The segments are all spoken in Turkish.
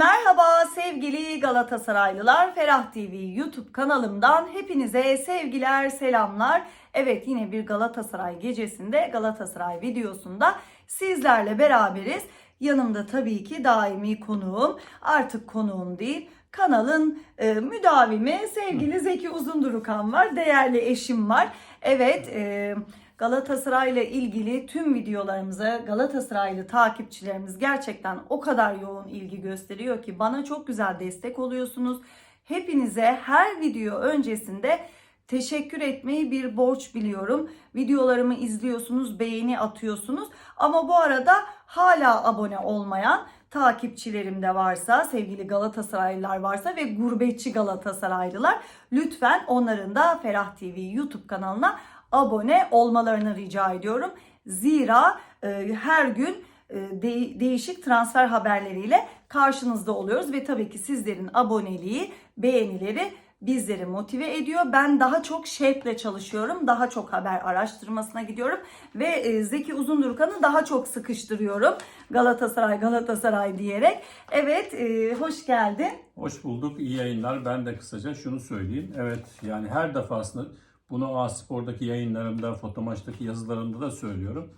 Merhaba sevgili Galatasaraylılar. Ferah TV YouTube kanalımdan hepinize sevgiler, selamlar. Evet yine bir Galatasaray gecesinde Galatasaray videosunda sizlerle beraberiz. Yanımda tabii ki daimi konuğum, artık konuğum değil, kanalın e, müdavimi sevgili Zeki Uzundurukan var, değerli eşim var. Evet, e, Galatasaray ile ilgili tüm videolarımıza Galatasaraylı takipçilerimiz gerçekten o kadar yoğun ilgi gösteriyor ki bana çok güzel destek oluyorsunuz. Hepinize her video öncesinde teşekkür etmeyi bir borç biliyorum. Videolarımı izliyorsunuz, beğeni atıyorsunuz ama bu arada hala abone olmayan takipçilerim de varsa, sevgili Galatasaraylılar varsa ve gurbetçi Galatasaraylılar lütfen onların da Ferah TV YouTube kanalına abone olmalarını rica ediyorum. Zira e, her gün e, de- değişik transfer haberleriyle karşınızda oluyoruz ve tabii ki sizlerin aboneliği, beğenileri bizleri motive ediyor. Ben daha çok şevkle çalışıyorum. Daha çok haber araştırmasına gidiyorum ve e, Zeki Uzundurkan'ı daha çok sıkıştırıyorum. Galatasaray Galatasaray diyerek. Evet, e, hoş geldin. Hoş bulduk, iyi yayınlar. Ben de kısaca şunu söyleyeyim. Evet, yani her defasında bunu A-Spor'daki yayınlarımda, Fotomaç'taki yazılarımda da söylüyorum.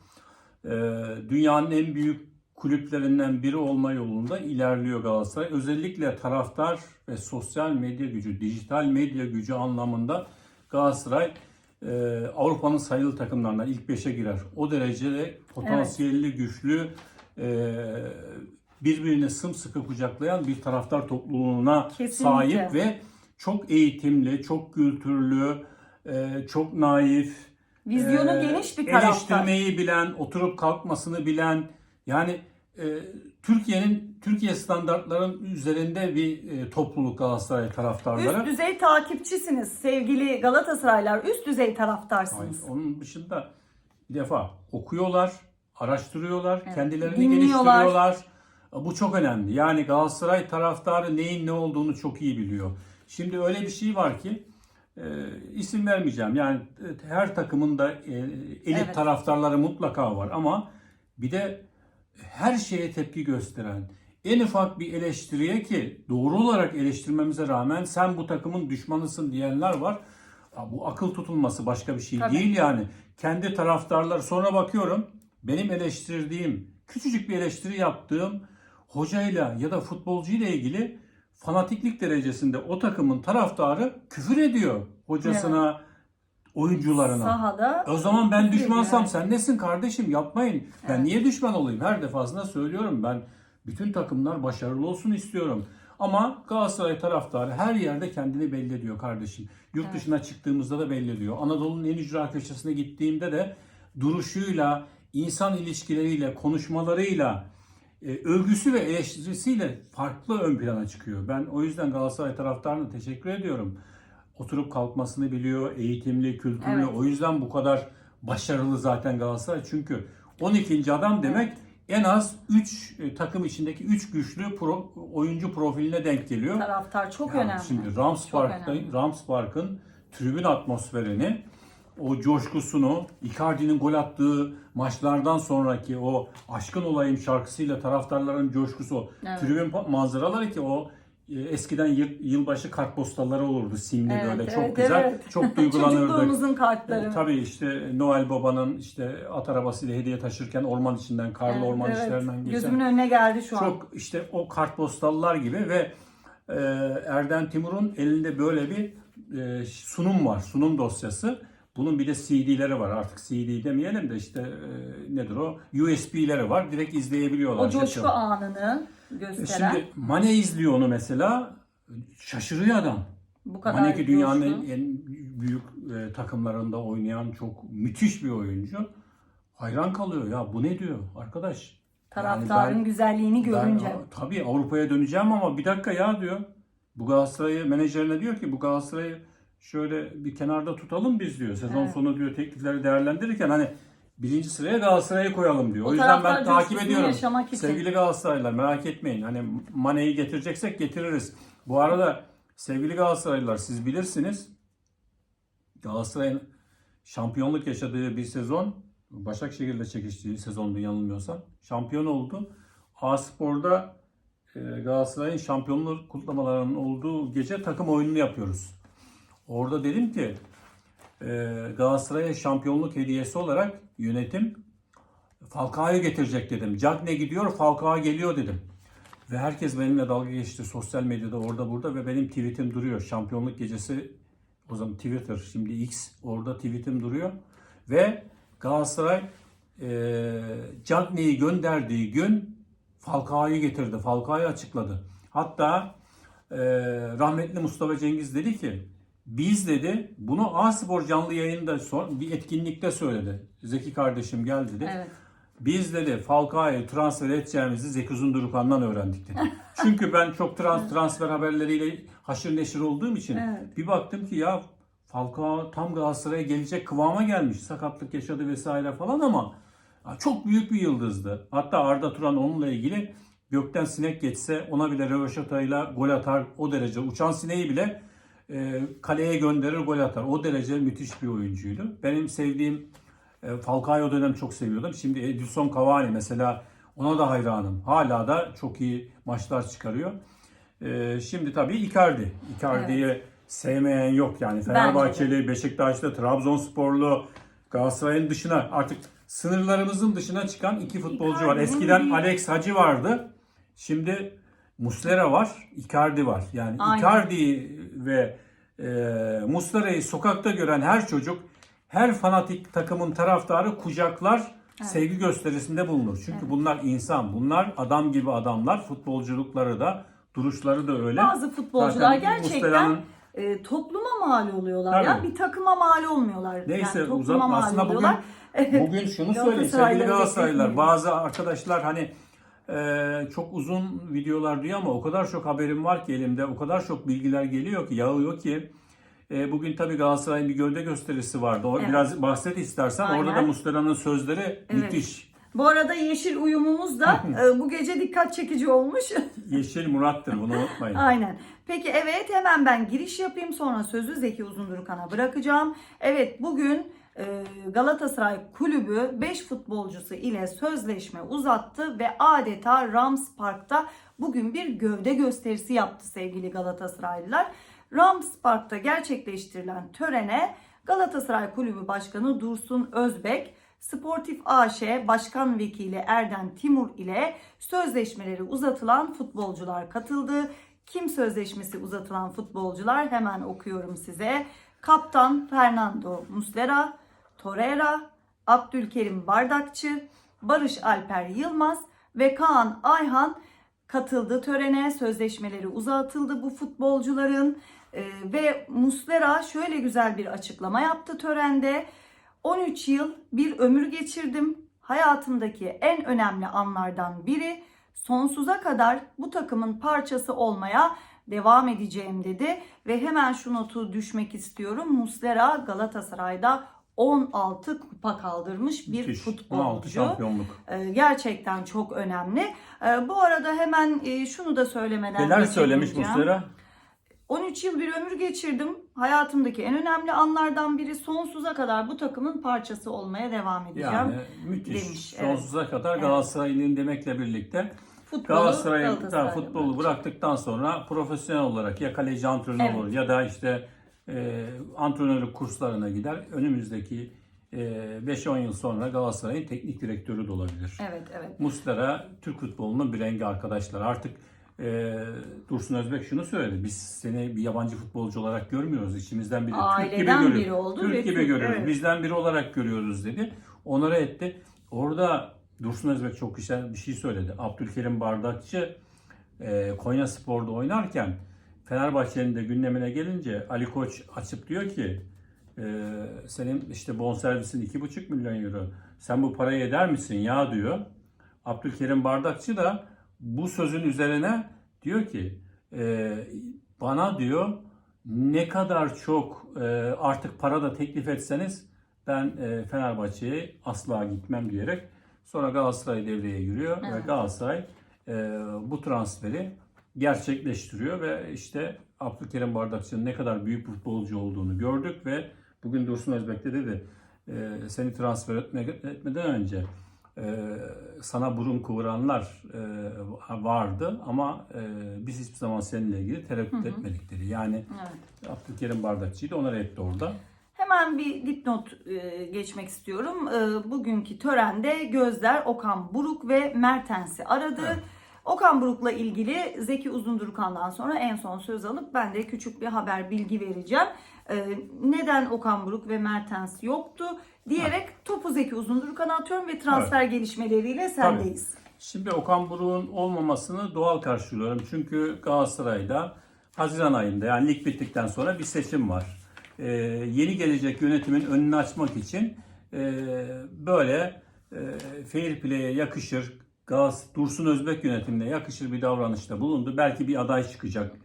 Ee, dünyanın en büyük kulüplerinden biri olma yolunda ilerliyor Galatasaray. Özellikle taraftar ve sosyal medya gücü, dijital medya gücü anlamında Galatasaray e, Avrupa'nın sayılı takımlarından ilk 5'e girer. O derecede potansiyelli, güçlü, e, birbirini sımsıkı kucaklayan bir taraftar topluluğuna Kesinlikle. sahip ve çok eğitimli, çok kültürlü, e, çok naif, Vizyonu e, geniş bir taraftar. Eleştirmeyi bilen, oturup kalkmasını bilen, yani e, Türkiye'nin Türkiye standartların üzerinde bir e, topluluk Galatasaray taraftarları. Üst düzey takipçisiniz sevgili Galatasaraylar. Üst düzey Hayır, taraftarsınız. onun dışında bir defa okuyorlar, araştırıyorlar, Evet, kendilerini dinliyorlar. geliştiriyorlar. Bu çok önemli. Yani Galatasaray taraftarı neyin ne olduğunu çok iyi biliyor. Şimdi öyle bir şey var ki e, isim vermeyeceğim. Yani e, her takımın da e, elit Evet. taraftarları mutlaka var ama bir de her şeye tepki gösteren, en ufak bir eleştiriye ki doğru olarak eleştirmemize rağmen sen bu takımın düşmanısın diyenler var. Ya bu akıl tutulması başka bir şey Tabii. değil yani. Kendi taraftarlar sonra bakıyorum benim eleştirdiğim, küçücük bir eleştiri yaptığım hocayla ya da futbolcuyla ilgili fanatiklik derecesinde o takımın taraftarı küfür ediyor hocasına, oyuncularına. Sahada O zaman ben düşmansam ediyor, sen nesin kardeşim yapmayın. Ben Evet. niye düşman olayım? Her defasında söylüyorum ben bütün takımlar başarılı olsun istiyorum. Ama Galatasaray taraftarı her yerde kendini belli ediyor kardeşim. Yurt Evet. dışına çıktığımızda da belli ediyor. Anadolu'nun en ücra köşesine gittiğimde de duruşuyla, insan ilişkileriyle, konuşmalarıyla, e, övgüsü ve eleştirisiyle farklı ön plana çıkıyor. Ben o yüzden Galatasaray taraftarına teşekkür ediyorum. Oturup kalkmasını biliyor, eğitimli, kültürlü. Evet. O yüzden bu kadar başarılı zaten Galatasaray. Çünkü 12. adam demek en az 3 takım içindeki 3 güçlü pro- oyuncu profiline denk geliyor. taraftar çok Ya önemli. Şimdi Rams Park'ta. Rams Park'ın tribün atmosferini, o coşkusunu, Icardi'nin gol attığı maçlardan sonraki o aşkın olayım şarkısıyla taraftarların coşkusu, Evet. tribün manzaraları ki o e, eskiden yıl- yılbaşı kartpostalları olurdu simli Evet, böyle evet, çok güzel, evet. çok duygulanırdık. Çocukluğumuzun kartları. E, Tabii işte Noel Baba'nın işte at arabasıyla hediye taşırken orman içinden, karlı Evet, orman evet. içlerinden geçen Gözümün önüne geldi şu an. çok işte o kartpostallar gibi ve e, Erden Timur'un elinde böyle bir e, sunum var. Sunum dosyası. Bunun bir de CD'leri var. Artık CD demeyelim de işte e, nedir o? USB'leri var. Direkt izleyebiliyorlar. O coşku anını E, gösteren Şimdi Mane izliyor onu mesela. Şaşırıyor adam. bu kadar Mane ki dünyanın coşku. en, en büyük e, takımlarında oynayan çok müthiş bir oyuncu. Hayran kalıyor ya bu ne diyor arkadaş. taraftarın Yani ben- güzelliğini görünce. ben, tabii Avrupa'ya döneceğim ama bir dakika ya diyor. Bu Galatasaray'ı menajerine diyor ki bu Galatasaray'ı şöyle bir kenarda tutalım biz diyor. Sezon Evet. sonu diyor teklifleri değerlendirirken hani birinci sıraya Galatasaray'ı koyalım diyor. O O, yüzden ben takip ediyorum. Sevgili Galatasaraylılar merak etmeyin. Hani Mane'yi getireceksek getiririz. Bu arada sevgili Galatasaraylılar siz bilirsiniz. Galatasaray'ın şampiyonluk yaşadığı bir sezon Başakşehir'le çekiştiği sezondu yanılmıyorsam. Şampiyon oldu. A Spor'da e, Galatasaray'ın şampiyonluk kutlamalarının olduğu gece takım oyununu yapıyoruz. Orada dedim ki e, Galatasaray'a şampiyonluk hediyesi olarak yönetim Falcao'yu getirecek dedim. Cagne gidiyor, Falcao geliyor dedim. Ve herkes benimle dalga geçti sosyal medyada orada burada ve benim tweetim duruyor. Şampiyonluk gecesi o zaman Twitter şimdi X orada tweetim duruyor. Ve Galatasaray e, Cagne'yi gönderdiği gün Falcao'yu getirdi. Falcao'yu açıkladı. Hatta e, rahmetli Mustafa Cengiz dedi ki biz dedi bunu A Spor canlı yayında son, bir etkinlikte söyledi. Zeki kardeşim gel dedi. Evet. Biz dedi Falcao'yu transfer edeceğimizi Zeki Uzundurukan'dan öğrendik dedi. Çünkü ben çok trans, transfer haberleriyle haşır neşir olduğum için Evet. bir baktım ki ya Falcao tam Galatasaray'a gelecek kıvama gelmiş. Sakatlık yaşadı vesaire falan ama çok büyük bir yıldızdı. Hatta Arda Turan onunla ilgili gökten sinek geçse ona bile röveşatayla gol atar o derece. Uçan sineği bile e, kaleye gönderir gol atar. O derece müthiş bir oyuncuydu. Benim sevdiğim e, Falcao'yu o dönem çok seviyordum. Şimdi Edison Cavani mesela ona da hayranım. Hala da çok iyi maçlar çıkarıyor. E, şimdi tabii Icardi. Icardi'yi sevmeyen yok yani. Fenerbahçeli, Beşiktaşlı, Trabzonsporlu, Galatasaray'ın dışına artık sınırlarımızın dışına çıkan iki futbolcu var. Eskiden Alex Hacı vardı. Şimdi Muslera var, Icardi var. Yani Aynen. Icardi ve e, Muslera'yı sokakta gören her çocuk, her fanatik takımın taraftarı kucaklar, sevgi gösterisinde bulunur. Çünkü bunlar insan, bunlar adam gibi adamlar. Futbolculukları da, duruşları da öyle. Bazı futbolcular Zaten gerçekten e, topluma mal oluyorlar ya. Tabii. Bir takıma mal olmuyorlar. Neyse yani topluma uzatma. Aslında bugün, oluyorlar. Evet. bugün şunu söyleyeyim sevgili Galatasaraylılar. Bazı arkadaşlar hani e, çok uzun videolar diyor ama o kadar çok haberim var ki elimde. O kadar çok bilgiler geliyor ki yağıyor ki. E, bugün tabii Galatasaray'ın bir gövde gösterisi vardı. O Evet. biraz bahset istersen. Orada da Aynen. Muslera'nın sözleri müthiş. Bu arada yeşil uyumumuz da e, bu gece dikkat çekici olmuş. Yeşil Murat'tır bunu unutmayın. Aynen. Peki evet hemen ben giriş yapayım sonra sözü Zeki Uzundurukan'a bırakacağım. Evet bugün Galatasaray kulübü 5 futbolcusu ile sözleşme uzattı ve adeta Rams Park'ta bugün bir gövde gösterisi yaptı sevgili Galatasaraylılar. Rams Park'ta gerçekleştirilen törene Galatasaray Kulübü Başkanı Dursun Özbek, Sportif AŞ Başkan Vekili Erden Timur ile sözleşmeleri uzatılan futbolcular katıldı. Kim sözleşmesi uzatılan futbolcular hemen okuyorum size. Kaptan Fernando Muslera, Torreira, Abdülkerim Bardakçı, Barış Alper Yılmaz ve Kaan Ayhan katıldı törene. Sözleşmeleri uzatıldı bu futbolcuların Ee, ve Muslera şöyle güzel bir açıklama yaptı törende. 13 yıl bir ömür geçirdim. Hayatımdaki en önemli anlardan biri sonsuza kadar bu takımın parçası olmaya devam edeceğim dedi ve hemen şu notu düşmek istiyorum. Muslera Galatasaray'da 16 kupa kaldırmış bir Müthiş. futbolcu. 16 şampiyonluk. Ee, gerçekten çok önemli. Ee, bu arada hemen e, şunu da söylemeden Neler söylemiş. Muslera? 13 yıl bir ömür geçirdim. Hayatımdaki en önemli anlardan biri sonsuza kadar bu takımın parçası olmaya devam edeceğim. Yani müthiş. demiş, evet. Sonsuza kadar Evet. Galatasaray'ın demekle birlikte Futbolu Galatasaray'ı futbolu bıraktıktan sonra profesyonel olarak ya kaleci antrenör Evet. olur ya da işte e, antrenörlük kurslarına gider. Önümüzdeki e, 5-10 yıl sonra Galatasaray'ın teknik direktörü de olabilir. Evet evet. Muslera Türk futbolunun bir rengi arkadaşlar. Artık e, Dursun Özbek şunu söyledi. Biz seni bir yabancı futbolcu olarak görmüyoruz. İçimizden biri. Türk gibi Aileden görüyoruz. biri oldu Türk ve gibi Türk- görüyoruz. evet. Bizden biri olarak görüyoruz dedi. Onlara etti. Orada Dursun Özbek çok güzel bir şey söyledi. Abdülkerim Bardakçı e, Konya Spor'da oynarken Fenerbahçe'nin de gündemine gelince Ali Koç açıp diyor ki e, senin işte bonservisin 2,5 milyon euro. Sen bu parayı eder misin ya diyor. Abdülkerim Bardakçı da bu sözün üzerine diyor ki e, bana diyor ne kadar çok e, artık para da teklif etseniz ben e, Fenerbahçe'ye asla gitmem diyerek sonra Galatasaray devreye giriyor ve Evet. Galatasaray e, bu transferi gerçekleştiriyor ve işte Abdülkerim Bardakçı'nın ne kadar büyük bir futbolcu olduğunu gördük ve bugün Dursun Özbek de dedi e, seni transfer etme, etmeden önce e, sana burun kıvıranlar e, vardı ama e, biz hiçbir zaman seninle ilgili tereddüt etmedik dedi. Yani Evet. Abdülkerim Bardakçı'ydı onlar etti orada. Hemen bir dipnot e, geçmek istiyorum. E, bugünkü törende Gözler Okan Buruk ve Mertens'i aradı. Evet. Okan Buruk'la ilgili Zeki Uzundurkan'dan sonra en son söz alıp ben de küçük bir haber bilgi vereceğim. E, neden Okan Buruk ve Mertens yoktu diyerek topu Zeki Uzundurkan'a atıyorum ve transfer gelişmeleriyle sendeyiz. Şimdi Okan Buruk'un olmamasını doğal karşılıyorum. Çünkü Galatasaray'da Haziran ayında yani lig bittikten sonra bir seçim var. Ee, yeni gelecek yönetimin önünü açmak için e, böyle e, fair play'e yakışır, Gaz Dursun Özbek yönetimine yakışır bir davranışta bulundu. Belki bir aday çıkacak,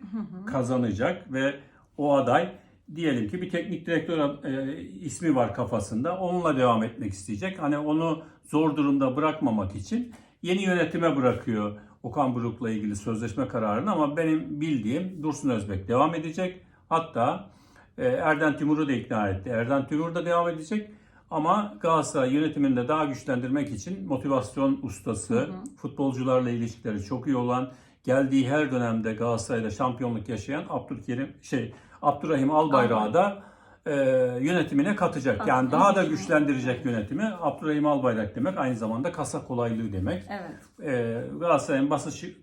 kazanacak ve o aday diyelim ki bir teknik direktör e, ismi var kafasında. Onunla devam etmek isteyecek. Hani onu zor durumda bırakmamak için yeni yönetime bırakıyor Okan Buruk'la ilgili sözleşme kararını ama benim bildiğim Dursun Özbek devam edecek. Hatta e, Erden Timur'u da ikna etti. Erden Timur da devam edecek. Ama Galatasaray yönetimini de daha güçlendirmek için motivasyon ustası, futbolcularla ilişkileri çok iyi olan, geldiği her dönemde Galatasaray'da şampiyonluk yaşayan Abdülkerim şey Abdurrahim Albayrak'ı da e, yönetimine katacak. Yani daha da güçlendirecek yönetimi. Abdurrahim Albayrak demek aynı zamanda kasa kolaylığı demek. Evet. E, Galatasaray'ın basışı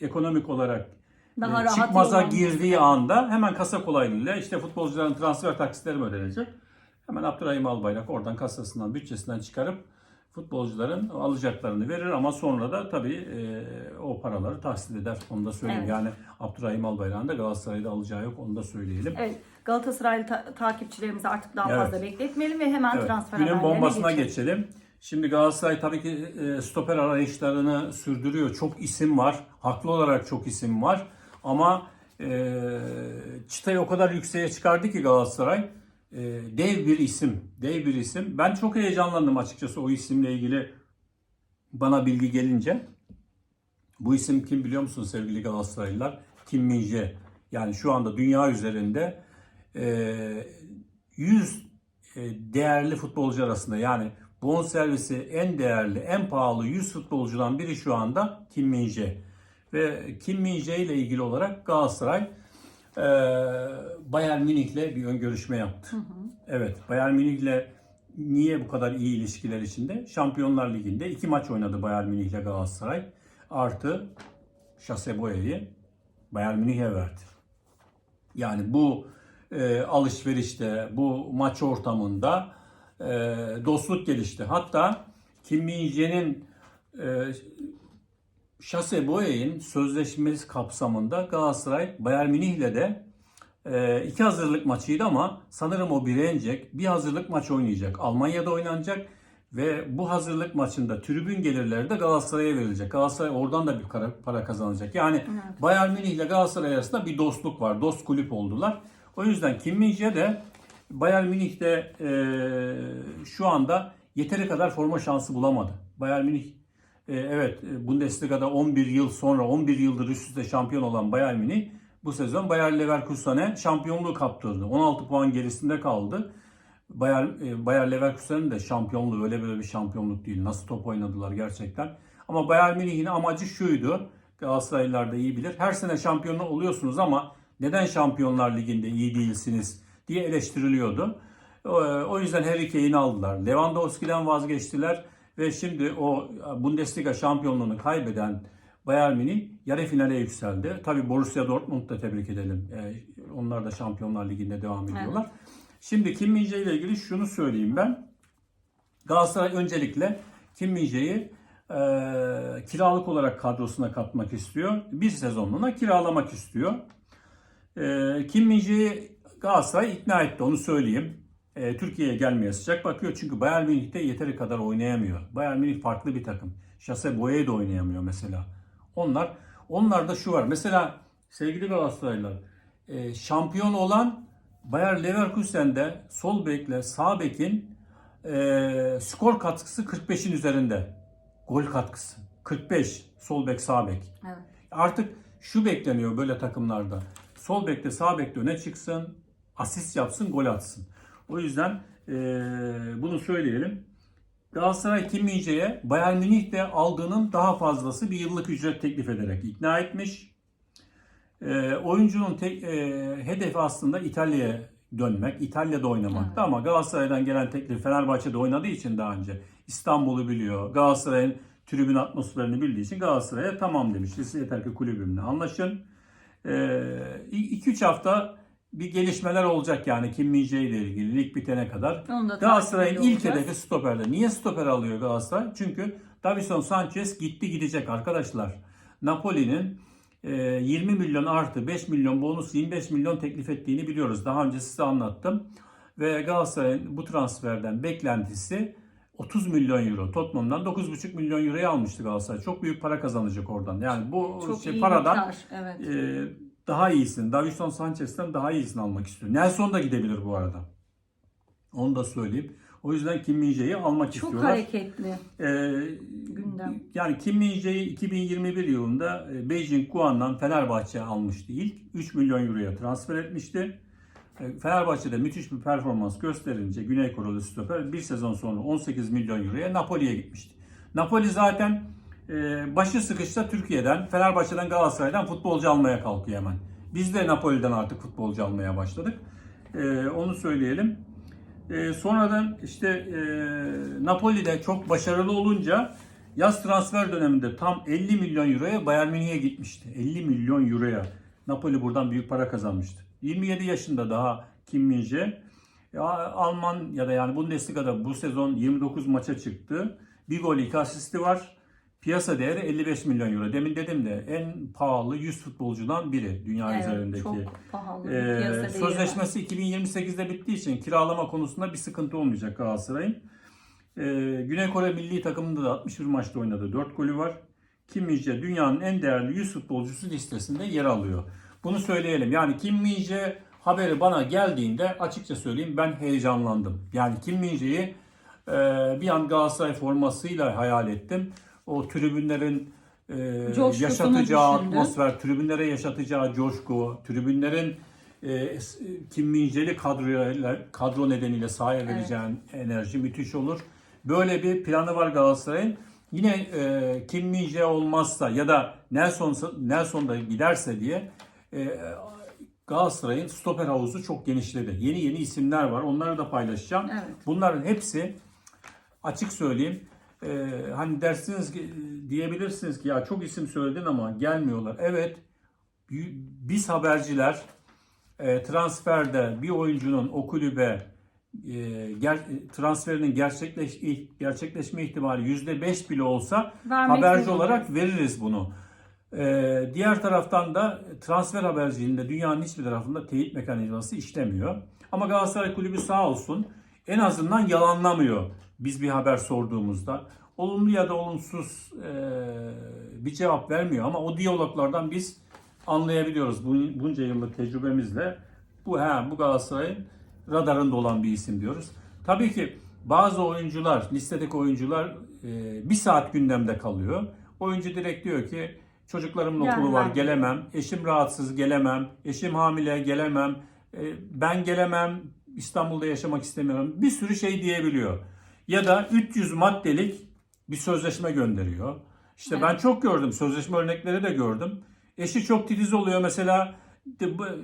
ekonomik olarak Daha e, çıkmaza girdiği anda hemen kasa kolaylığıyla işte futbolcuların transfer taksitleri ödenecek? Hemen Abdurrahim Albayrak oradan kasasından, bütçesinden çıkarıp futbolcuların alacaklarını verir ama sonra da tabii e, o paraları tahsil eder. Onu da söyleyeyim. Evet. Yani Abdurrahim Albayrak'ın da Galatasaray'da alacağı yok. Onu da söyleyelim. Evet. Galatasaraylı ta- takipçilerimizi artık daha Evet. fazla bekletmeyelim ve hemen Evet, transfer Günün bombasına geçelim. geçelim. Şimdi Galatasaray tabii ki e, stoper arayışlarını sürdürüyor. Çok isim var. Haklı olarak çok isim var. Ama e, çıtayı o kadar yükseğe çıkardı ki Galatasaray. E, dev bir isim. Dev bir isim. Ben çok heyecanlandım açıkçası o isimle ilgili bana bilgi gelince. Bu isim kim biliyor musun sevgili Galatasaraylılar? Kim Min-jae. Yani şu anda dünya üzerinde e, 100 e, değerli futbolcu arasında yani bonservisi en değerli, en pahalı 100 futbolcudan biri şu anda Kim Min-jae. Ve Kim Min-jae ile ilgili olarak Galatasaray e, Bayern Münih'le bir ön görüşme yaptı. Evet, Bayern Münih'le niye bu kadar iyi ilişkiler içinde? Şampiyonlar Ligi'nde iki maç oynadı Bayern Münih'le Galatasaray. Artı Şaseboya'yı Bayern Münih'e verdi. Yani bu e, alışverişte, bu maç ortamında e, dostluk gelişti. Hatta Kim Min-jae'nin e, Şase Boya'nın sözleşmesi kapsamında Galatasaray Bayern Münih'le de e, iki hazırlık maçıydı ama sanırım o biri yenecek. Bir hazırlık maç oynayacak. Almanya'da oynanacak ve bu hazırlık maçında tribün gelirleri de Galatasaray'a verilecek. Galatasaray oradan da bir para, para kazanacak. Yani Bayern Münih ile Galatasaray arasında bir dostluk var. Dost kulüp oldular. O yüzden Kim de Bayern Münih'te e, şu anda yeteri kadar forma şansı bulamadı. Bayern Münih evet e, Bundesliga'da 11 yıl sonra 11 yıldır üst üste şampiyon olan Bayern Münih bu sezon Bayer Leverkusen'e şampiyonluğu kaptırdı. 16 puan gerisinde kaldı. Bayer, e, Bayer Leverkusen'in de şampiyonluğu öyle böyle bir şampiyonluk değil. Nasıl top oynadılar gerçekten. Ama Bayern Münih'in amacı şuydu. Galatasaraylılar da iyi bilir. Her sene şampiyon oluyorsunuz ama neden Şampiyonlar Ligi'nde iyi değilsiniz diye eleştiriliyordu. O yüzden Harry Kane'i aldılar. Lewandowski'den vazgeçtiler ve şimdi o Bundesliga şampiyonluğunu kaybeden Bayern Münih yarı finale yükseldi. Tabii Borussia Dortmund'u da tebrik edelim. Ee, onlar da Şampiyonlar Ligi'nde devam ediyorlar. Şimdi Kim Min-jae ile ilgili şunu söyleyeyim ben. Galatasaray öncelikle Kim Min-jae'yi e, kiralık olarak kadrosuna katmak istiyor. Bir sezonluğuna kiralamak istiyor. E, Kim Min-jae'yi Galatasaray ikna etti onu söyleyeyim. E, Türkiye'ye gelmeye sıcak bakıyor çünkü Bayern Münih'te yeteri kadar oynayamıyor. Bayern Münih farklı bir takım. Şase Boya'yı da oynayamıyor mesela. Onlar, onlarda şu var. Mesela sevgili Galatasaraylılar, e, şampiyon olan Bayer Leverkusen'de sol bekle sağ bekin e, skor katkısı 45'in üzerinde. Gol katkısı 45 sol bek sağ bek. Evet. Artık şu bekleniyor böyle takımlarda. Sol bekte sağ bekte öne çıksın, asist yapsın, gol atsın. O yüzden e, bunu söyleyelim. Galatasaray Kim Min-jae'ye Bayern Münih'te aldığının daha fazlası bir yıllık ücret teklif ederek ikna etmiş. E, oyuncunun tek, e, hedefi aslında İtalya'ya dönmek, İtalya'da oynamaktı ama Galatasaray'dan gelen teklif Fenerbahçe'de oynadığı için daha önce İstanbul'u biliyor. Galatasaray'ın tribün atmosferini bildiği için Galatasaray'a tamam demiş. Siz yeter ki kulübümle anlaşın. 2-3 hafta bir gelişmeler olacak yani Kim min ile ilgili lig bitene kadar. Da Galatasaray'ın ilk ediyor hedefi stoperde. Niye stoper alıyor Galatasaray? Çünkü Davison Sanchez gitti gidecek arkadaşlar. Napoli'nin e, 20 milyon artı 5 milyon bonus 25 milyon teklif ettiğini biliyoruz. Daha önce size anlattım. Ve Galatasaray'ın bu transferden beklentisi 30 milyon euro. Tottenham'dan 9,5 milyon euroya almıştı Galatasaray. Çok büyük para kazanacak oradan. Yani bu Çok şey, iyi paradan bir kar, Evet. e, daha iyisini, Davison Sanchez'ten daha iyisini almak istiyor. Nelson da gidebilir bu arada. Onu da söyleyeyim. O yüzden Kim Min-jae'yi almak Çok istiyorlar. hareketli Ee, gündem. yani Kim Min-jae'yi 2021 yılında e, Beijing Guan'dan Fenerbahçe almıştı ilk. 3 milyon euroya transfer etmişti. E, Fenerbahçe'de müthiş bir performans gösterince Güney Koreli stoper bir sezon sonra 18 milyon euroya Napoli'ye gitmişti. Napoli zaten e, başı sıkışsa Türkiye'den, Fenerbahçe'den, Galatasaray'dan futbolcu almaya kalkıyor hemen. Biz de Napoli'den artık futbolcu almaya başladık. E, onu söyleyelim. E, sonradan işte e, Napoli'de çok başarılı olunca yaz transfer döneminde tam 50 milyon euroya Bayern Münih'e gitmişti. 50 milyon euroya. Napoli buradan büyük para kazanmıştı. 27 yaşında daha Kim Min-jae. Ya, Alman ya da yani Bundesliga'da bu sezon 29 maça çıktı. Bir gol iki asisti var. Piyasa değeri 55 milyon euro. Demin dedim de en pahalı 100 futbolcudan biri dünya Evet, üzerindeki. çok pahalı. Ee, sözleşmesi 2028'de bittiği için kiralama konusunda bir sıkıntı olmayacak Galatasaray'ın. Ee, Güney Kore milli takımında da 61 maçta oynadı. 4 golü var. Kim Min-jae dünyanın en değerli 100 futbolcusu listesinde yer alıyor. Bunu söyleyelim. Yani Kim Min-jae haberi bana geldiğinde açıkça söyleyeyim ben heyecanlandım. Yani Kim Min-jae'yi e, bir an Galatasaray formasıyla hayal ettim. O tribünlerin e, Coşkusunu yaşatacağı düşündüm. atmosfer, tribünlere yaşatacağı coşku, tribünlerin e, Kim Min-jae'li kadroyla, kadro nedeniyle sahaya vereceğin enerji müthiş olur. Böyle bir planı var Galatasaray'ın. Yine e, Kim Min-jae olmazsa ya da Nelson Nelson da giderse diye e, Galatasaray'ın stoper havuzu çok genişledi. Yeni yeni isimler var. Onları da paylaşacağım. Evet. Bunların hepsi açık söyleyeyim. E, hani dersiniz ki diyebilirsiniz ki ya çok isim söyledin ama gelmiyorlar. Evet. Biz haberciler e, transferde bir oyuncunun o kulübe e, ger- transferinin gerçekleş gerçekleşme ihtimali %5 bile olsa Vermek haberci zorunda. olarak veririz bunu. Ee, diğer taraftan da transfer haberciliğinde dünyanın hiçbir tarafında teyit mekanizması işlemiyor. Ama Galatasaray Kulübü sağ olsun en azından yalanlamıyor biz bir haber sorduğumuzda. Olumlu ya da olumsuz e, bir cevap vermiyor ama o diyaloglardan biz anlayabiliyoruz Bun- bunca yıllık tecrübemizle. Bu ha bu Galatasaray'ın radarında olan bir isim diyoruz. Tabii ki bazı oyuncular, listedeki oyuncular e, bir saat gündemde kalıyor. Oyuncu direkt diyor ki çocuklarımın okulu var Gelmem. gelemem, eşim rahatsız gelemem, eşim hamile gelemem, e, ben gelemem, İstanbul'da yaşamak istemiyorum. Bir sürü şey diyebiliyor. Ya da 300 maddelik bir sözleşme gönderiyor. İşte ben çok gördüm, sözleşme örnekleri de gördüm. Eşi çok titiz oluyor mesela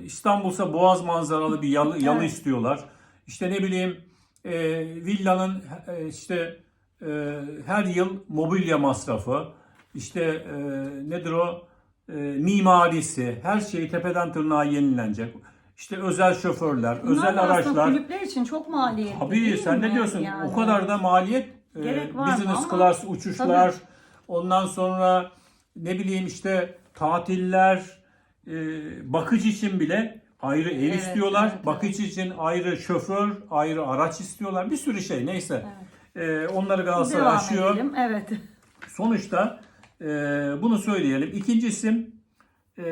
İstanbul'sa Boğaz manzaralı bir yalı, yalı Evet. istiyorlar. İşte ne bileyim e, villanın e, işte e, her yıl mobilya masrafı, işte e, nedir o e, mimarisi, her şey tepeden tırnağa yenilenecek. İşte özel şoförler, Bunlar özel da aslında araçlar. kulüpler için çok maliyetli Tabii değil sen mi? ne diyorsun? Yani. O kadar da maliyet. e, Gerek var mı business ama class uçuşlar, tabii. ondan sonra ne bileyim işte tatiller, e, bakıcı için bile ayrı ev Evet, istiyorlar. evet, bakıcı için ayrı şoför, ayrı araç istiyorlar. Bir sürü şey neyse. E, onları Galatasaray Devam aşıyor. edelim. Evet. Sonuçta e, bunu söyleyelim. İkinci isim e,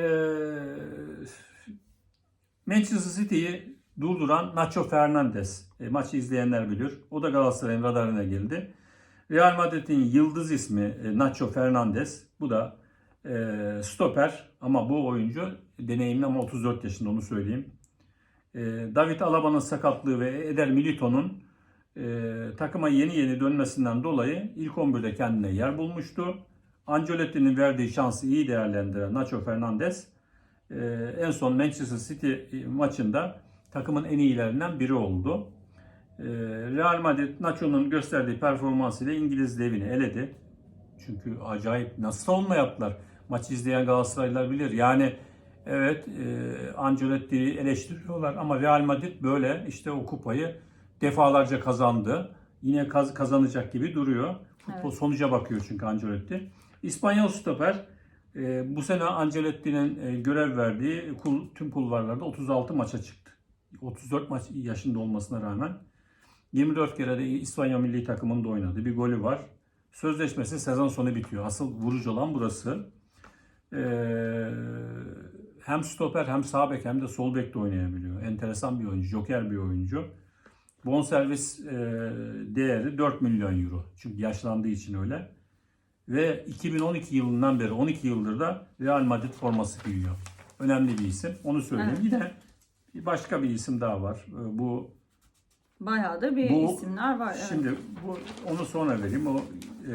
Manchester City'yi durduran Nacho Fernandez. E, maçı izleyenler bilir. O da Galatasaray'ın radarına girdi. Real Madrid'in yıldız ismi e, Nacho Fernandez. Bu da e, stoper ama bu oyuncu deneyimli ama 34 yaşında onu söyleyeyim. E, David Alaba'nın sakatlığı ve Eder Milito'nun e, takıma yeni yeni dönmesinden dolayı ilk 11'de kendine yer bulmuştu. Ancelotti'nin verdiği şansı iyi değerlendiren Nacho Fernandez en son Manchester City maçında takımın en iyilerinden biri oldu. E, Real Madrid Nacho'nun gösterdiği performansıyla İngiliz devini eledi. Çünkü acayip nasıl savunma yaptılar. Maçı izleyen Galatasaraylılar bilir. Yani evet e, Ancelotti'yi eleştiriyorlar ama Real Madrid böyle işte o kupayı defalarca kazandı. Yine kaz- kazanacak gibi duruyor. Futbol Evet. sonuca bakıyor çünkü Ancelotti. İspanyol stoper e, bu sene Ancelotti'nin e, görev verdiği kul, tüm kulvarlarda 36 maça çıktı. 34 maç yaşında olmasına rağmen 24 kere de İspanya milli takımında oynadı. Bir golü var. Sözleşmesi sezon sonu bitiyor. Asıl vurucu olan burası. Ee, hem stoper hem sağ bek hem de sol bek de oynayabiliyor. Enteresan bir oyuncu. Joker bir oyuncu. Bonservis e, değeri 4 milyon euro. Çünkü yaşlandığı için öyle. Ve 2012 yılından beri 12 yıldır da Real Madrid forması giyiyor. Önemli bir isim. Onu söyleyeyim. Evet. Yine bir başka bir isim daha var. Ee, Bu Bayağıdır bir Bu- isimler var. Evet. Şimdi bu onu sonra vereyim. O e,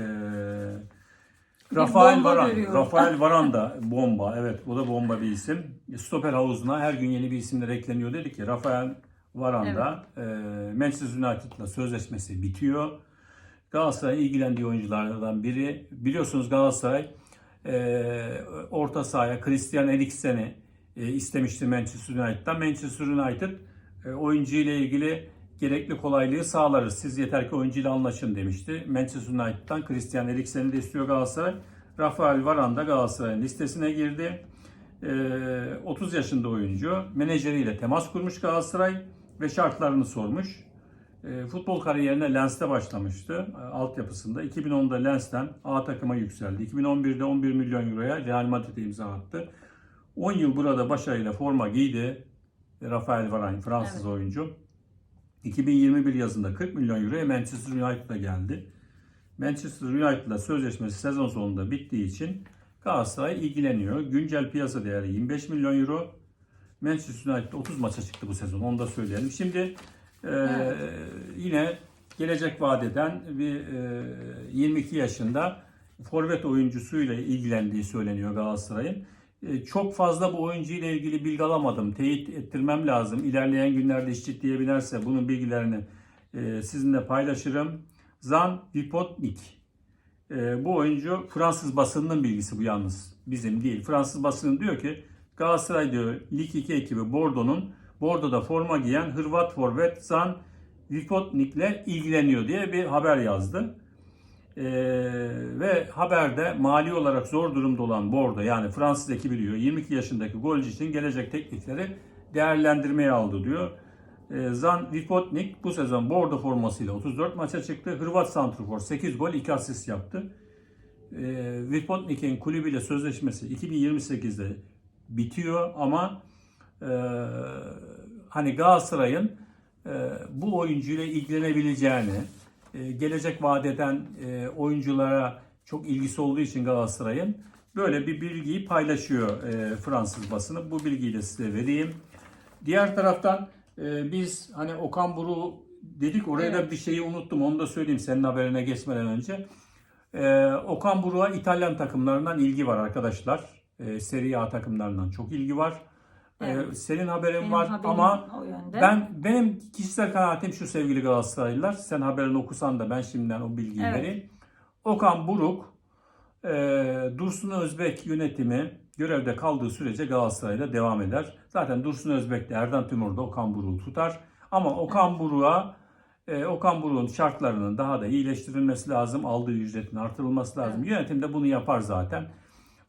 Rafael Varan. görüyorum. Rafael Varan da bomba. Evet, o da bomba bir isim. Stoper havuzuna her gün yeni bir isimler ekleniyor dedik ki Rafael Varan da e, Manchester United'la sözleşmesi bitiyor. Galatasaray ilgilendiği oyunculardan biri. Biliyorsunuz Galatasaray e, orta sahaya Christian Eriksen'i e, istemişti Manchester United'dan. Manchester United e, oyuncu ile ilgili gerekli kolaylığı sağlarız. Siz yeter ki oyuncuyla anlaşın demişti. Manchester United'dan Christian Eriksen'i de istiyor Galatasaray. Rafael Varane da Galatasaray'ın listesine girdi. E, 30 yaşında oyuncu. Menajeriyle temas kurmuş Galatasaray ve şartlarını sormuş. E, futbol kariyerine Lens'te başlamıştı e, altyapısında. 2010'da Lens'ten A takıma yükseldi. 2011'de 11 milyon euroya Real Madrid'e imza attı. 10 yıl burada başarıyla forma giydi. Rafael Varane Fransız Evet. oyuncu. 2021 yazında 40 milyon euroya Manchester United'a geldi. Manchester United'la sözleşmesi sezon sonunda bittiği için Galatasaray ilgileniyor. Güncel piyasa değeri 25 milyon euro. Manchester United 30 maça çıktı bu sezon. Onu da söyleyelim. Şimdi Evet. yine gelecek vadeden bir e, 22 yaşında forvet oyuncusuyla ilgilendiği söyleniyor Galatasaray'ın. E, çok fazla bu oyuncu ile ilgili bilgi alamadım. Teyit ettirmem lazım. İlerleyen günlerde iş ciddiye binerse bunun bilgilerini e, sizinle paylaşırım. Zan Vipotnik. E, bu oyuncu Fransız basınının bilgisi bu yalnız. Bizim değil. Fransız basının diyor ki Galatasaray diyor Lig 2 ekibi Bordeaux'un Bordeaux'da forma giyen Hırvat forvet Zan Vipotnik'le ilgileniyor diye bir haber yazdı. Ee, ve haberde mali olarak zor durumda olan Bordo yani Fransız ekibi diyor 22 yaşındaki golcü için gelecek teklifleri değerlendirmeye aldı diyor. Ee, Zan Vipotnik bu sezon Bordo formasıyla 34 maça çıktı. Hırvat santrfor 8 gol 2 asist yaptı. Ee, Vipotnik'in kulübüyle sözleşmesi 2028'de bitiyor ama e, hani Galatasaray'ın e, bu oyuncuyla ilgilenebileceğini, e, gelecek vadeden e, oyunculara çok ilgisi olduğu için Galatasaray'ın böyle bir bilgiyi paylaşıyor e, Fransız basını. Bu bilgiyi de size vereyim. Diğer taraftan e, biz hani Okan Buru dedik oraya da Evet. bir şeyi unuttum onu da söyleyeyim senin haberine geçmeden önce. E, Okan Buruk'a İtalyan takımlarından ilgi var arkadaşlar. E, Serie A takımlarından çok ilgi var. E, Evet. senin haberin Benim var haberim ama o yönde. ben benim kişisel kanaatim şu sevgili Galatasaraylılar. Sen haberini okusan da ben şimdiden o bilgiyi Evet. vereyim. Okan Buruk, e, Dursun Özbek yönetimi görevde kaldığı sürece Galatasaray'da devam eder. Zaten Dursun Özbek de Erden Timur da Okan Buruk'u tutar. Ama Okan Buruk'a e, Okan Buruk'un şartlarının daha da iyileştirilmesi lazım. Aldığı ücretin artırılması lazım. Yönetim de bunu yapar zaten.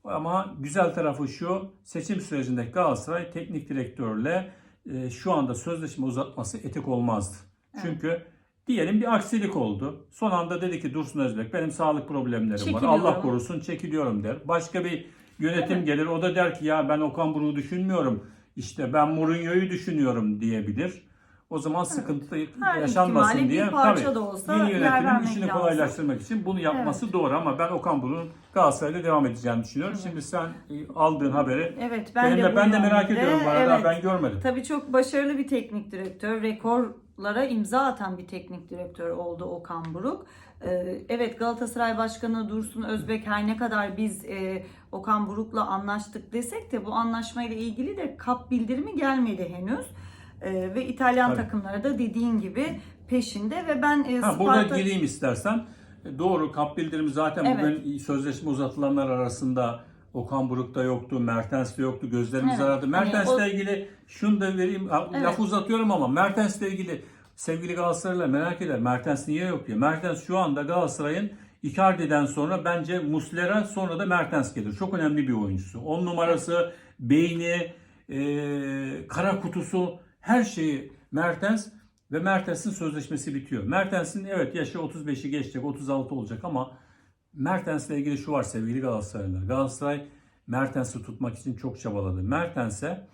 Ama güzel tarafı şu, seçim sürecindeki Galatasaray teknik direktörle e, şu anda sözleşme uzatması etik olmazdı. Çünkü diyelim bir aksilik oldu. Son anda dedi ki Dursun Özbek benim sağlık problemlerim var. Allah korusun çekiliyorum der. Başka bir yönetim Evet. gelir o da der ki ya ben Okan Buruk'u düşünmüyorum. İşte ben Mourinho'yu düşünüyorum diyebilir. O zaman sıkıntı Her yaşanmasın ihtimali bir diye parça tabii da olsa yeni yer yönetimin vermek işini lazım. kolaylaştırmak için bunu yapması doğru ama ben Okan Buruk'un Galatasaray'da devam edeceğini düşünüyorum. Şimdi sen e, aldığın haberi Evet ben benim de, de, bu ben de merak yönde, ediyorum bu arada evet. ben görmedim. Tabii çok başarılı bir teknik direktör. şampiyonluklara imza atan bir teknik direktör oldu Okan Buruk. Ee, Evet Galatasaray Başkanı Dursun Özbek her ne kadar biz e, Okan Buruk'la anlaştık desek de bu anlaşmayla ilgili de kap bildirimi gelmedi henüz. Ee, Ve İtalyan Tabii. takımları da dediğin gibi peşinde ve ben e, Ha, burada Sparta- gireyim istersen. E, Doğru kap bildirimi zaten Evet. bugün sözleşme uzatılanlar arasında Okan Buruk'ta yoktu, Mertens de yoktu. Gözlerimiz Evet. aradı. Hani Mertens'le o- ilgili şunu da vereyim. Evet. Lafı uzatıyorum ama Mertens'le ilgili sevgili Galatasaraylılar merak eder. Mertens niye yok diye. Mertens şu anda Galatasaray'ın Icardi'den sonra bence Muslera sonra da Mertens gelir. Çok önemli bir oyuncusu. 10 numarası, beyni, e, kara kutusu her şeyi Mertens ve Mertens'in sözleşmesi bitiyor. Mertens'in evet yaşı 35'i geçecek, 36 olacak ama Mertens'le ilgili şu var sevgili Galatasaraylılar. Galatasaray Mertens'i tutmak için çok çabaladı. Mertens'e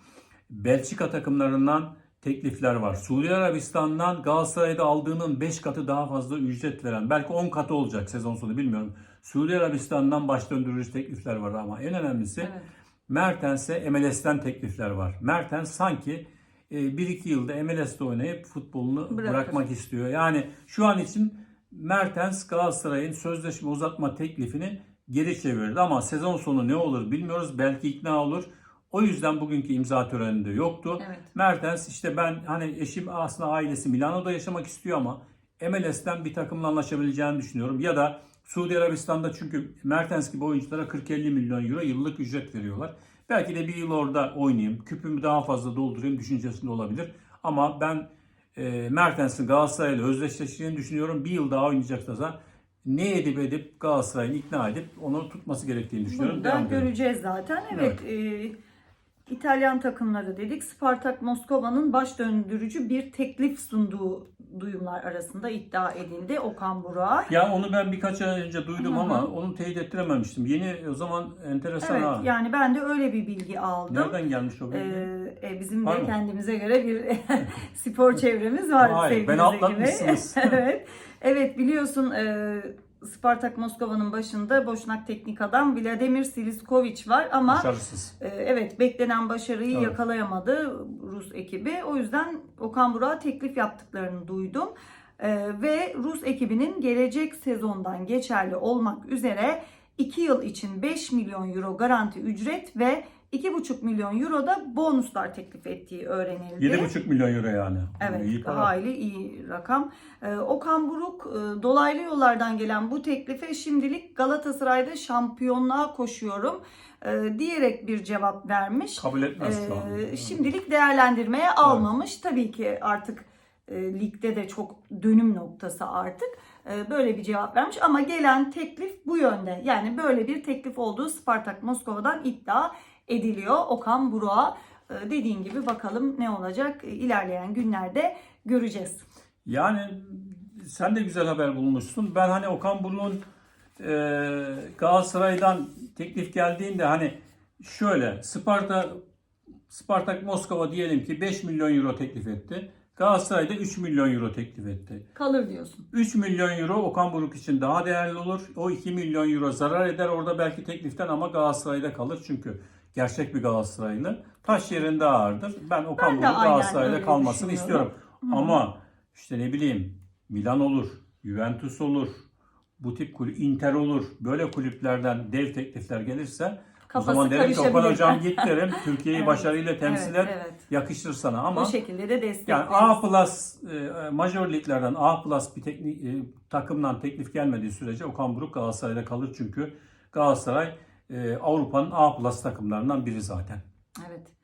Belçika takımlarından teklifler var. Suudi Arabistan'dan Galatasaray'da aldığının 5 katı daha fazla ücret veren, belki 10 katı olacak sezon sonu bilmiyorum. Suudi Arabistan'dan baş döndürücü teklifler var ama en önemlisi Evet. Mertens'e MLS'ten teklifler var. Mertens sanki 1-2 yılda MLS'te oynayıp futbolunu Bırakır. bırakmak istiyor. Yani şu an için Mertens Galatasaray'ın sözleşme uzatma teklifini geri çevirdi ama sezon sonu ne olur bilmiyoruz. Belki ikna olur. O yüzden bugünkü imza töreninde yoktu. Evet. Mertens işte ben hani eşim aslında ailesi Milano'da yaşamak istiyor ama MLS'ten bir takımla anlaşabileceğini düşünüyorum. Ya da Suudi Arabistan'da çünkü Mertens gibi oyunculara 40-50 milyon euro yıllık ücret veriyorlar. Belki de bir yıl orada oynayayım, küpümü daha fazla doldurayım düşüncesinde olabilir. Ama ben e, Mertens'in Galatasaray'la özdeşleşeceğini düşünüyorum. Bir yıl daha oynayacaksa da ne edip edip Galatasaray'ı ikna edip onu tutması gerektiğini düşünüyorum. Edelim. göreceğiz zaten. Evet. e, İtalyan takımları dedik. Spartak Moskova'nın baş döndürücü bir teklif sunduğu duyumlar arasında iddia edildi Okan Burak'a. Ya onu ben birkaç ay önce duydum Hı hı. ama onu teyit ettiremememiştim. Yeni o zaman enteresan Evet ha. yani ben de öyle bir bilgi aldım. Nereden gelmiş o bilgi? Ee, e, bizim Var de mı? kendimize göre bir spor çevremiz var Hayır, sevgili Bey. atlatmışsınız. evet. Evet biliyorsun e, Spartak Moskova'nın başında Boşnak teknik adam Vladimir Siliskovic var ama Başarısız. Ee, Evet beklenen başarıyı Evet. yakalayamadı Rus ekibi. O yüzden Okan Burak'a teklif yaptıklarını duydum. Ee, ve Rus ekibinin gelecek sezondan geçerli olmak üzere 2 yıl için 5 milyon euro garanti ücret ve 2,5 milyon euro da bonuslar teklif ettiği öğrenildi. 7,5 milyon euro yani. Evet, İyi para. hayli iyi rakam. Ee, Okan Buruk e, dolaylı yollardan gelen bu teklife şimdilik Galatasaray'da şampiyonluğa koşuyorum e, diyerek bir cevap vermiş. Kabul etmez. Ee, şimdilik değerlendirmeye almamış. Tabii ki artık e, ligde de çok dönüm noktası artık. E, böyle bir cevap vermiş ama gelen teklif bu yönde. Yani böyle bir teklif olduğu Spartak Moskova'dan iddia ediliyor Okan Buruk'a. E, dediğin gibi bakalım ne olacak ilerleyen günlerde göreceğiz. Yani sen de güzel haber bulmuşsun. Ben hani Okan Buruk'un e, Galatasaray'dan teklif geldiğinde hani şöyle Sparta Spartak Moskova diyelim ki 5 milyon euro teklif etti. Galatasaray'da 3 milyon euro teklif etti. Kalır diyorsun. 3 milyon euro Okan Buruk için daha değerli olur. O 2 milyon euro zarar eder orada belki tekliften ama Galatasaray'da kalır. Çünkü gerçek bir Galatasaraylı. Taş yerinde ağırdır. Ben Okan Ben de Buruk aynen Galatasaray'da kalmasını istiyorum. Ama işte ne bileyim Milan olur, Juventus olur, bu tip kulüp, Inter olur. Böyle kulüplerden dev teklifler gelirse Kafası o zaman derim ki Okan. Hocam git derim. Türkiye'yi Evet. başarıyla temsil Evet, et. evet. Yakışır sana ama Bu şekilde de destekleriz. yani A plus e, major liglerden A plus bir teknik e, takımdan teklif gelmediği sürece Okan Buruk Galatasaray'da kalır çünkü Galatasaray e, Avrupa'nın A plus takımlarından biri zaten. Evet.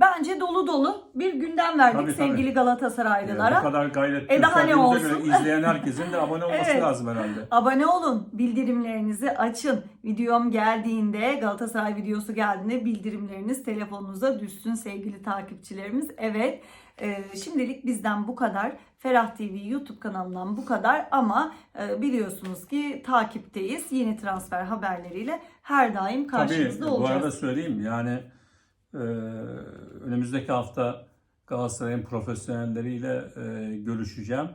Bence dolu dolu bir gündem verdik Tabii, tabii. sevgili E, Galatasaraylılara. bu kadar gayret E, daha ne olsun? göre izleyen herkesin de abone olması Evet. lazım herhalde. Abone olun, bildirimlerinizi açın. Videom geldiğinde, Galatasaray videosu geldiğinde bildirimleriniz telefonunuza düşsün sevgili takipçilerimiz. Evet, e, şimdilik bizden bu kadar. Ferah TV YouTube kanalından bu kadar ama e, biliyorsunuz ki takipteyiz. Yeni transfer haberleriyle her daim Tabii karşınızda bu olacağız. arada söyleyeyim yani e, önümüzdeki hafta Galatasaray'ın profesyonelleriyle e, görüşeceğim.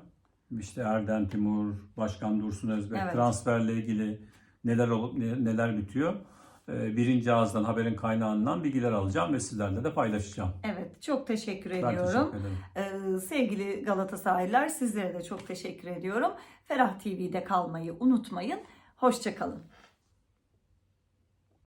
İşte Erden Timur, Başkan Dursun Özbek Evet. transferle ilgili neler olup ne- neler bitiyor. e, birinci ağızdan haberin kaynağından bilgiler alacağım ve sizlerle de paylaşacağım. Evet, çok teşekkür Ben ediyorum. teşekkür ederim. Ee, sevgili Galatasaraylılar sizlere de çok teşekkür ediyorum. Ferah TV'de kalmayı unutmayın. Hoşçakalın.